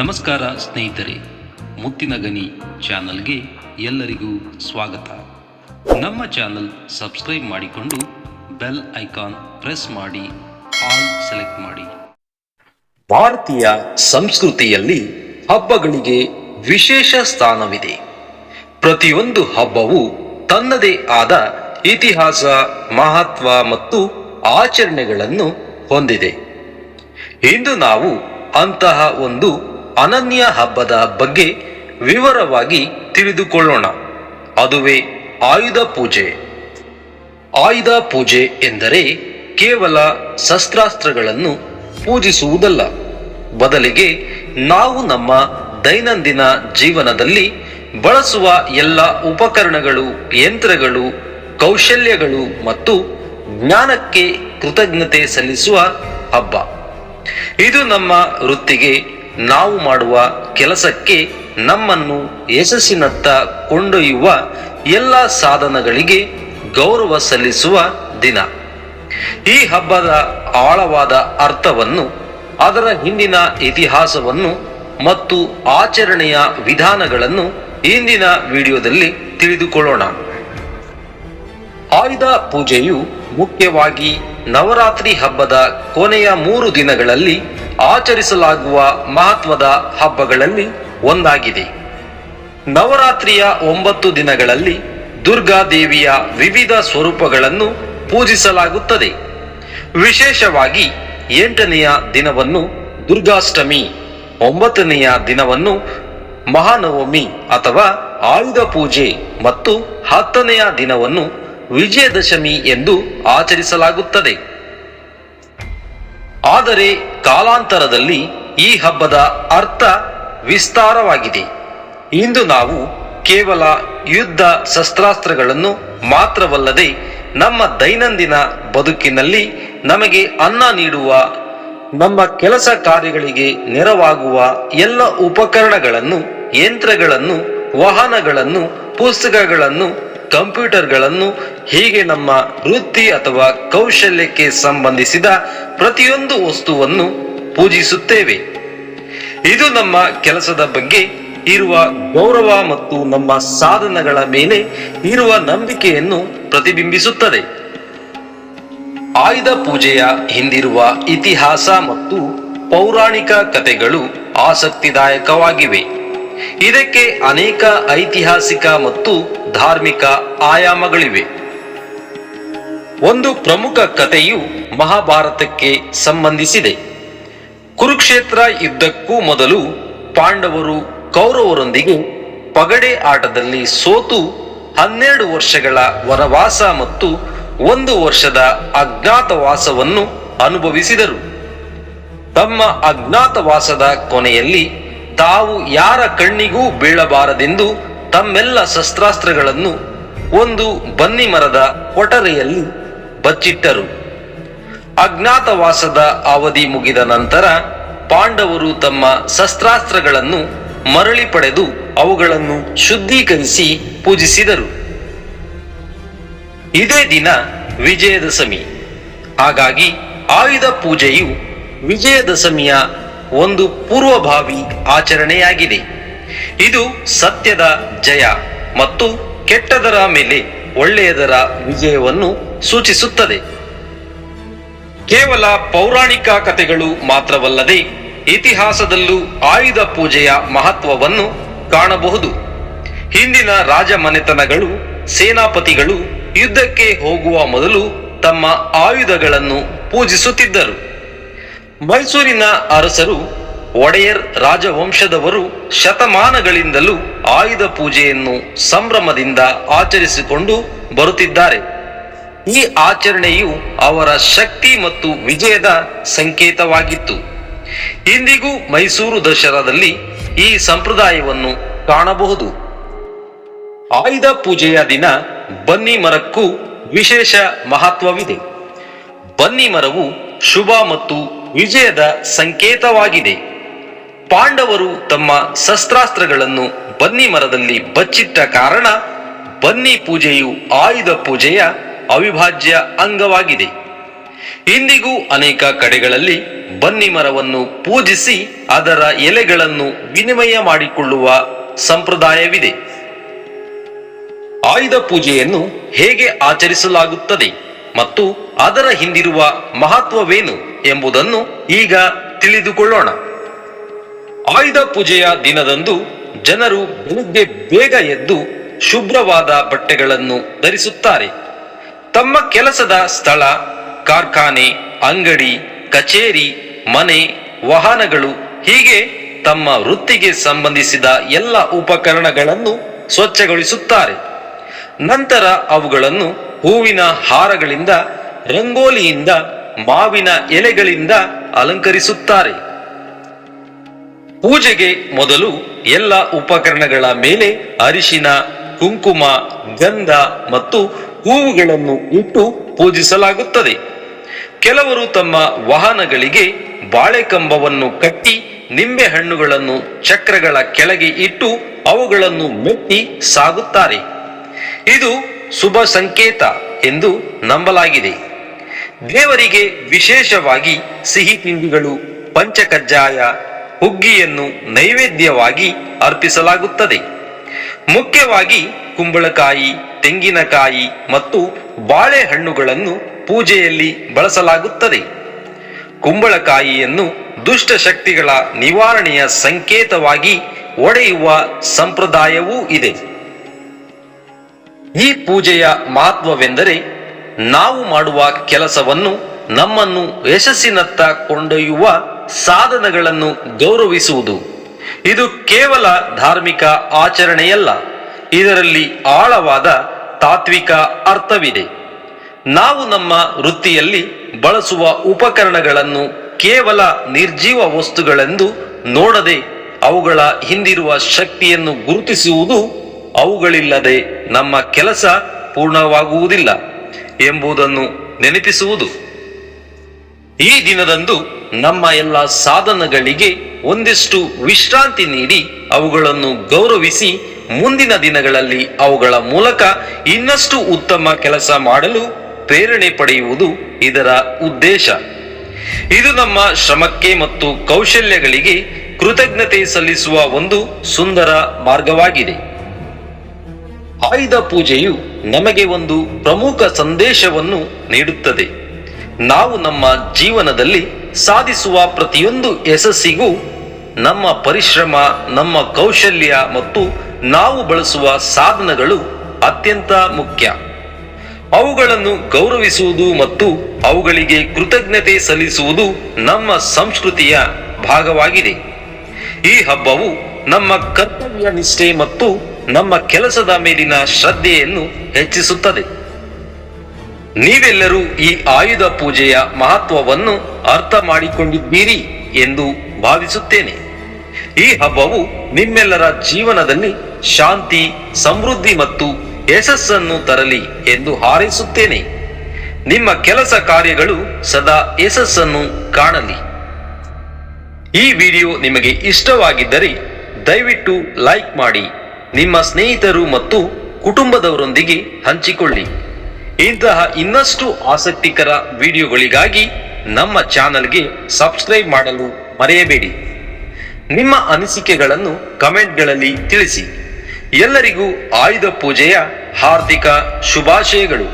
ನಮಸ್ಕಾರ ಸ್ನೇಹಿತರೆ, ಮುತ್ತಿನ ಗನಿ ಚಾನಲ್ಗೆ ಎಲ್ಲರಿಗೂ ಸ್ವಾಗತ. ನಮ್ಮ ಚಾನಲ್ ಸಬ್ಸ್ಕ್ರೈಬ್ ಮಾಡಿಕೊಂಡು ಬೆಲ್ ಐಕಾನ್ ಪ್ರೆಸ್ ಮಾಡಿ, ಆಲ್ ಸೆಲೆಕ್ಟ್ ಮಾಡಿ. ಭಾರತೀಯ ಸಂಸ್ಕೃತಿಯಲ್ಲಿ ಹಬ್ಬಗಳಿಗೆ ವಿಶೇಷ ಸ್ಥಾನವಿದೆ. ಪ್ರತಿಯೊಂದು ಹಬ್ಬವು ತನ್ನದೇ ಆದ ಇತಿಹಾಸ, ಮಹತ್ವ ಮತ್ತು ಆಚರಣೆಗಳನ್ನು ಹೊಂದಿದೆ. ಇಂದು ನಾವು ಅಂತಹ ಒಂದು ಅನನ್ಯ ಹಬ್ಬದ ಬಗ್ಗೆ ವಿವರವಾಗಿ ತಿಳಿದುಕೊಳ್ಳೋಣ. ಅದುವೇ ಆಯುಧ ಪೂಜೆ. ಆಯುಧ ಪೂಜೆ ಎಂದರೆ ಕೇವಲ ಶಸ್ತ್ರಾಸ್ತ್ರಗಳನ್ನು ಪೂಜಿಸುವುದಲ್ಲ. ಬದಲಿಗೆ ನಾವು ನಮ್ಮ ದೈನಂದಿನ ಜೀವನದಲ್ಲಿ ಬಳಸುವ ಎಲ್ಲ ಉಪಕರಣಗಳು, ಯಂತ್ರಗಳು, ಕೌಶಲ್ಯಗಳು ಮತ್ತು ಜ್ಞಾನಕ್ಕೆ ಕೃತಜ್ಞತೆ ಸಲ್ಲಿಸುವ ಹಬ್ಬ. ಇದು ನಮ್ಮ ವೃತ್ತಿಗೆ ನಾವು ಮಾಡುವ ಕೆಲಸಕ್ಕೆ ನಮ್ಮನ್ನು ಯಶಸ್ಸಿನತ್ತ ಕೊಂಡೊಯ್ಯುವ ಎಲ್ಲ ಸಾಧನಗಳಿಗೆ ಗೌರವ ಸಲ್ಲಿಸುವ ದಿನ. ಈ ಹಬ್ಬದ ಆಳವಾದ ಅರ್ಥವನ್ನು, ಅದರ ಹಿಂದಿನ ಇತಿಹಾಸವನ್ನು ಮತ್ತು ಆಚರಣೆಯ ವಿಧಾನಗಳನ್ನು ಇಂದಿನ ವಿಡಿಯೋದಲ್ಲಿ ತಿಳಿದುಕೊಳ್ಳೋಣ. ಆಯುಧ ಪೂಜೆಯು ಮುಖ್ಯವಾಗಿ ನವರಾತ್ರಿ ಹಬ್ಬದ ಕೊನೆಯ ಮೂರು ದಿನಗಳಲ್ಲಿ ಆಚರಿಸಲಾಗುವ ಮಹತ್ವದ ಹಬ್ಬಗಳಲ್ಲಿ ಒಂದಾಗಿದೆ. ನವರಾತ್ರಿಯ ಒಂಬತ್ತು ದಿನಗಳಲ್ಲಿ ದುರ್ಗಾದೇವಿಯ ವಿವಿಧ ಸ್ವರೂಪಗಳನ್ನು ಪೂಜಿಸಲಾಗುತ್ತದೆ. ವಿಶೇಷವಾಗಿ ಎಂಟನೆಯ ದಿನವನ್ನು ದುರ್ಗಾಷ್ಟಮಿ, ಒಂಬತ್ತನೆಯ ದಿನವನ್ನು ಮಹಾನವಮಿ ಅಥವಾ ಆಯುಧ ಪೂಜೆ ಮತ್ತು ಹತ್ತನೆಯ ದಿನವನ್ನು ವಿಜಯದಶಮಿ ಎಂದು ಆಚರಿಸಲಾಗುತ್ತದೆ. ಆದರೆ ಕಾಲಾಂತರದಲ್ಲಿ ಈ ಹಬ್ಬದ ಅರ್ಥ ವಿಸ್ತಾರವಾಗಿದೆ. ಇಂದು ನಾವು ಕೇವಲ ಯುದ್ಧ ಶಸ್ತ್ರಾಸ್ತ್ರಗಳನ್ನು ಮಾತ್ರವಲ್ಲದೆ ನಮ್ಮ ದೈನಂದಿನ ಬದುಕಿನಲ್ಲಿ ನಮಗೆ ಅನ್ನ ನೀಡುವ, ನಮ್ಮ ಕೆಲಸ ಕಾರ್ಯಗಳಿಗೆ ನೆರವಾಗುವ ಎಲ್ಲ ಉಪಕರಣಗಳನ್ನು, ಯಂತ್ರಗಳನ್ನು, ವಾಹನಗಳನ್ನು, ಪುಸ್ತಕಗಳನ್ನು ಕಂಪ್ಯೂಟರ್ಗಳನ್ನು ಹೀಗೆ ನಮ್ಮ ವೃತ್ತಿ ಅಥವಾ ಕೌಶಲ್ಯಕ್ಕೆ ಸಂಬಂಧಿಸಿದ ಪ್ರತಿಯೊಂದು ವಸ್ತುವನ್ನು ಪೂಜಿಸುತ್ತೇವೆ. ಇದು ನಮ್ಮ ಕೆಲಸದ ಬಗ್ಗೆ ಇರುವ ಗೌರವ ಮತ್ತು ನಮ್ಮ ಸಾಧನಗಳ ಮೇಲೆ ಇರುವ ನಂಬಿಕೆಯನ್ನು ಪ್ರತಿಬಿಂಬಿಸುತ್ತದೆ. ಆಯುಧ ಪೂಜೆಯ ಹಿಂದಿರುವ ಇತಿಹಾಸ ಮತ್ತು ಪೌರಾಣಿಕ ಕಥೆಗಳು ಆಸಕ್ತಿದಾಯಕವಾಗಿವೆ. ಇದಕ್ಕೆ ಅನೇಕ ಐತಿಹಾಸಿಕ ಮತ್ತು ಧಾರ್ಮಿಕ ಆಯಾಮಗಳಿವೆ. ಒಂದು ಪ್ರಮುಖ ಕಥೆಯು ಮಹಾಭಾರತಕ್ಕೆ ಸಂಬಂಧಿಸಿದೆ. ಕುರುಕ್ಷೇತ್ರ ಯುದ್ಧಕ್ಕೂ ಮೊದಲು ಪಾಂಡವರು ಕೌರವರೊಂದಿಗೆ ಪಗಡೆ ಆಟದಲ್ಲಿ ಸೋತು ಹನ್ನೆರಡು ವರ್ಷಗಳ ವನವಾಸ ಮತ್ತು ಒಂದು ವರ್ಷದ ಅಜ್ಞಾತವಾಸವನ್ನು ಅನುಭವಿಸಿದರು. ತಮ್ಮ ಅಜ್ಞಾತವಾಸದ ಕೊನೆಯಲ್ಲಿ ತಾವು ಯಾರ ಕಣ್ಣಿಗೂ ಬೀಳಬಾರದೆಂದು ತಮ್ಮೆಲ್ಲ ಶಸ್ತ್ರಾಸ್ತ್ರಗಳನ್ನು ಒಂದು ಬನ್ನಿ ಮರದ ಕೊಠರೆಯಲ್ಲಿ ಬಚ್ಚಿಟ್ಟರು. ಅಜ್ಞಾತವಾಸದ ಅವಧಿ ಮುಗಿದ ನಂತರ ಪಾಂಡವರು ತಮ್ಮ ಶಸ್ತ್ರಾಸ್ತ್ರಗಳನ್ನು ಮರಳಿ ಪಡೆದು ಅವುಗಳನ್ನು ಶುದ್ಧೀಕರಿಸಿ ಪೂಜಿಸಿದರು. ಇದೇ ದಿನ ವಿಜಯದಶಮಿ. ಹಾಗಾಗಿ ಆಯುಧ ಪೂಜೆಯು ವಿಜಯದಶಮಿಯ ಒಂದು ಪೂರ್ವಭಾವಿ ಆಚರಣೆಯಾಗಿದೆ. ಇದು ಸತ್ಯದ ಜಯ ಮತ್ತು ಕೆಟ್ಟದರ ಮೇಲೆ ಒಳ್ಳೆಯದರ ವಿಜಯವನ್ನು ಸೂಚಿಸುತ್ತದೆ. ಕೇವಲ ಪೌರಾಣಿಕ ಕಥೆಗಳು ಮಾತ್ರವಲ್ಲದೆ ಇತಿಹಾಸದಲ್ಲೂ ಆಯುಧ ಪೂಜೆಯ ಮಹತ್ವವನ್ನು ಕಾಣಬಹುದು. ಹಿಂದಿನ ರಾಜಮನೆತನಗಳು, ಸೇನಾಪತಿಗಳು ಯುದ್ಧಕ್ಕೆ ಹೋಗುವ ಮೊದಲು ತಮ್ಮ ಆಯುಧಗಳನ್ನು ಪೂಜಿಸುತ್ತಿದ್ದರು. ಮೈಸೂರಿನ ಅರಸರು ಒಡೆಯರ್ ರಾಜವಂಶದವರು ಶತಮಾನಗಳಿಂದಲೂ ಆಯುಧ ಪೂಜೆಯನ್ನು ಸಂಭ್ರಮದಿಂದ ಆಚರಿಸಿಕೊಂಡು ಬರುತ್ತಿದ್ದಾರೆ. ಈ ಆಚರಣೆಯು ಅವರ ಶಕ್ತಿ ಮತ್ತು ವಿಜಯದ ಸಂಕೇತವಾಗಿತ್ತು. ಇಂದಿಗೂ ಮೈಸೂರು ದಸರಾದಲ್ಲಿ ಈ ಸಂಪ್ರದಾಯವನ್ನು ಕಾಣಬಹುದು. ಆಯುಧ ಪೂಜೆಯ ದಿನ ಬನ್ನಿ ಮರಕ್ಕೂ ವಿಶೇಷ ಮಹತ್ವವಿದೆ. ಬನ್ನಿ ಮರವು ಶುಭ ಮತ್ತು ವಿಜಯದ ಸಂಕೇತವಾಗಿದೆ. ಪಾಂಡವರು ತಮ್ಮ ಶಸ್ತ್ರಾಸ್ತ್ರಗಳನ್ನು ಬನ್ನಿ ಮರದಲ್ಲಿ ಬಚ್ಚಿಟ್ಟ ಕಾರಣ ಬನ್ನಿ ಪೂಜೆಯು ಆಯುಧ ಪೂಜೆಯ ಅವಿಭಾಜ್ಯ ಅಂಗವಾಗಿದೆ. ಇಂದಿಗೂ ಅನೇಕ ಕಡೆಗಳಲ್ಲಿ ಬನ್ನಿ ಮರವನ್ನು ಪೂಜಿಸಿ ಅದರ ಎಲೆಗಳನ್ನು ವಿನಿಮಯ ಮಾಡಿಕೊಳ್ಳುವ ಸಂಪ್ರದಾಯವಿದೆ. ಆಯುಧ ಪೂಜೆಯನ್ನು ಹೇಗೆ ಆಚರಿಸಲಾಗುತ್ತದೆ? ಮತ್ತು ಅದರ ಹಿಂದಿರುವ ಮಹತ್ವವೇನು ಎಂಬುದನ್ನು ಈಗ ತಿಳಿದುಕೊಳ್ಳೋಣ. ಆಯುಧ ಪೂಜೆಯ ದಿನದಂದು ಜನರು ಬೆಳಿಗ್ಗೆ ಬೇಗ ಎದ್ದು ಶುಭ್ರವಾದ ಬಟ್ಟೆಗಳನ್ನು ಧರಿಸುತ್ತಾರೆ. ತಮ್ಮ ಕೆಲಸದ ಸ್ಥಳ, ಕಾರ್ಖಾನೆ, ಅಂಗಡಿ, ಕಚೇರಿ, ಮನೆ, ವಾಹನಗಳು, ಹೀಗೆ ತಮ್ಮ ವೃತ್ತಿಗೆ ಸಂಬಂಧಿಸಿದ ಎಲ್ಲ ಉಪಕರಣಗಳನ್ನು ಸ್ವಚ್ಛಗೊಳಿಸುತ್ತಾರೆ. ನಂತರ ಅವುಗಳನ್ನು ಹೂವಿನ ಹಾರಗಳಿಂದ, ರಂಗೋಲಿಯಿಂದ, ಮಾವಿನ ಎಲೆಗಳಿಂದ ಅಲಂಕರಿಸುತ್ತಾರೆ. ಪೂಜೆಗೆ ಮೊದಲು ಎಲ್ಲ ಉಪಕರಣಗಳ ಮೇಲೆ ಅರಿಶಿನ, ಕುಂಕುಮ, ಗಂಧ ಮತ್ತು ಹೂವುಗಳನ್ನು ಇಟ್ಟು ಪೂಜಿಸಲಾಗುತ್ತದೆ. ಕೆಲವರು ತಮ್ಮ ವಾಹನಗಳಿಗೆ ಬಾಳೆಕಂಬವನ್ನು ಕಟ್ಟಿ, ನಿಂಬೆ ಹಣ್ಣುಗಳನ್ನು ಚಕ್ರಗಳ ಕೆಳಗೆ ಇಟ್ಟು ಅವುಗಳನ್ನು ಮೆಟ್ಟಿ ಸಾಗುತ್ತಾರೆ. ಇದು ಶುಭ ಸಂಕೇತ ಎಂದು ನಂಬಲಾಗಿದೆ. ದೇವರಿಗೆ ವಿಶೇಷವಾಗಿ ಸಿಹಿ ತಿಂಡಿಗಳು, ಪಂಚಕಜ್ಜಾಯ, ಹುಗ್ಗಿಯನ್ನು ನೈವೇದ್ಯವಾಗಿ ಅರ್ಪಿಸಲಾಗುತ್ತದೆ. ಮುಖ್ಯವಾಗಿ ಕುಂಬಳಕಾಯಿ, ತೆಂಗಿನಕಾಯಿ ಮತ್ತು ಬಾಳೆಹಣ್ಣುಗಳನ್ನು ಪೂಜೆಯಲ್ಲಿ ಬಳಸಲಾಗುತ್ತದೆ. ಕುಂಬಳಕಾಯಿಯನ್ನು ದುಷ್ಟ ಶಕ್ತಿಗಳ ನಿವಾರಣೆಯ ಸಂಕೇತವಾಗಿ ಒಡೆಯುವ ಸಂಪ್ರದಾಯವೂ ಇದೆ. ಈ ಪೂಜೆಯ ಮಹತ್ವವೆಂದರೆ ನಾವು ಮಾಡುವ ಕೆಲಸವನ್ನು ನಮ್ಮನ್ನು ಯಶಸ್ಸಿನತ್ತ ಕೊಂಡೊಯ್ಯುವ ಸಾಧನಗಳನ್ನು ಗೌರವಿಸುವುದು. ಇದು ಕೇವಲ ಧಾರ್ಮಿಕ ಆಚರಣೆಯಲ್ಲ, ಇದರಲ್ಲಿ ಆಳವಾದ ತಾತ್ವಿಕ ಅರ್ಥವಿದೆ. ನಾವು ನಮ್ಮ ವೃತ್ತಿಯಲ್ಲಿ ಬಳಸುವ ಉಪಕರಣಗಳನ್ನು ಕೇವಲ ನಿರ್ಜೀವ ವಸ್ತುಗಳೆಂದು ನೋಡದೆ ಅವುಗಳ ಹಿಂದಿರುವ ಶಕ್ತಿಯನ್ನು ಗುರುತಿಸುವುದು ಅವುಗಳಿಲ್ಲದೆ ನಮ್ಮ ಕೆಲಸ ಪೂರ್ಣವಾಗುವುದಿಲ್ಲ ಎಂಬುದನ್ನು ನೆನಪಿಸುವುದು. ಈ ದಿನದಂದು ನಮ್ಮ ಎಲ್ಲ ಸಾಧನಗಳಿಗೆ ಒಂದಿಷ್ಟು ವಿಶ್ರಾಂತಿ ನೀಡಿ ಅವುಗಳನ್ನು ಗೌರವಿಸಿ ಮುಂದಿನ ದಿನಗಳಲ್ಲಿ ಅವುಗಳ ಮೂಲಕ ಇನ್ನಷ್ಟು ಉತ್ತಮ ಕೆಲಸ ಮಾಡಲು ಪ್ರೇರಣೆ ಪಡೆಯುವುದು ಇದರ ಉದ್ದೇಶ. ಇದು ನಮ್ಮ ಶ್ರಮಕ್ಕೆ ಮತ್ತು ಕೌಶಲ್ಯಗಳಿಗೆ ಕೃತಜ್ಞತೆ ಸಲ್ಲಿಸುವ ಒಂದು ಸುಂದರ ಮಾರ್ಗವಾಗಿದೆ. ಆಯುಧ ಪೂಜೆಯು ನಮಗೆ ಒಂದು ಪ್ರಮುಖ ಸಂದೇಶವನ್ನು ನೀಡುತ್ತದೆ. ನಾವು ನಮ್ಮ ಜೀವನದಲ್ಲಿ ಸಾಧಿಸುವ ಪ್ರತಿಯೊಂದು ಯಶಸ್ಸಿಗೂ ನಮ್ಮ ಪರಿಶ್ರಮ, ನಮ್ಮ ಕೌಶಲ್ಯ ಮತ್ತು ನಾವು ಬಳಸುವ ಸಾಧನಗಳು ಅತ್ಯಂತ ಮುಖ್ಯ. ಅವುಗಳನ್ನು ಗೌರವಿಸುವುದು ಮತ್ತು ಅವುಗಳಿಗೆ ಕೃತಜ್ಞತೆ ಸಲ್ಲಿಸುವುದು ನಮ್ಮ ಸಂಸ್ಕೃತಿಯ ಭಾಗವಾಗಿದೆ. ಈ ಹಬ್ಬವು ನಮ್ಮ ಕರ್ತವ್ಯ ನಿಷ್ಠೆ ಮತ್ತು ನಮ್ಮ ಕೆಲಸದ ಮೇಲಿನ ಶ್ರದ್ಧೆಯನ್ನು ಹೆಚ್ಚಿಸುತ್ತದೆ. ನೀವೆಲ್ಲರೂ ಈ ಆಯುಧ ಪೂಜೆಯ ಮಹತ್ವವನ್ನು ಅರ್ಥ ಮಾಡಿಕೊಂಡಿದ್ದೀರಿ ಎಂದು ಭಾವಿಸುತ್ತೇನೆ. ಈ ಹಬ್ಬವು ನಿಮ್ಮೆಲ್ಲರ ಜೀವನದಲ್ಲಿ ಶಾಂತಿ, ಸಮೃದ್ಧಿ ಮತ್ತು ಯಶಸ್ಸನ್ನು ತರಲಿ ಎಂದು ಹಾರೈಸುತ್ತೇನೆ. ನಿಮ್ಮ ಕೆಲಸ ಕಾರ್ಯಗಳು ಸದಾ ಯಶಸ್ಸನ್ನು ಕಾಣಲಿ. ಈ ವಿಡಿಯೋ ನಿಮಗೆ ಇಷ್ಟವಾಗಿದ್ದರೆ ದಯವಿಟ್ಟು ಲೈಕ್ ಮಾಡಿ ನಿಮ್ಮ ಸ್ನೇಹಿತರು ಮತ್ತು ಕುಟುಂಬದವರೊಂದಿಗೆ ಹಂಚಿಕೊಳ್ಳಿ. ಇಂತಹ ಇನ್ನಷ್ಟು ಆಸಕ್ತಿಕರ ವಿಡಿಯೋಗಳಿಗಾಗಿ ನಮ್ಮ ಚಾನಲ್ಗೆ ಸಬ್ಸ್ಕ್ರೈಬ್ ಮಾಡಲು ಮರೆಯಬೇಡಿ. ನಿಮ್ಮ ಅನಿಸಿಕೆಗಳನ್ನು ಕಮೆಂಟ್ಗಳಲ್ಲಿ ತಿಳಿಸಿ. ಎಲ್ಲರಿಗೂ ಆಯುಧ ಪೂಜೆಯ ಹಾರ್ದಿಕ ಶುಭಾಶಯಗಳು.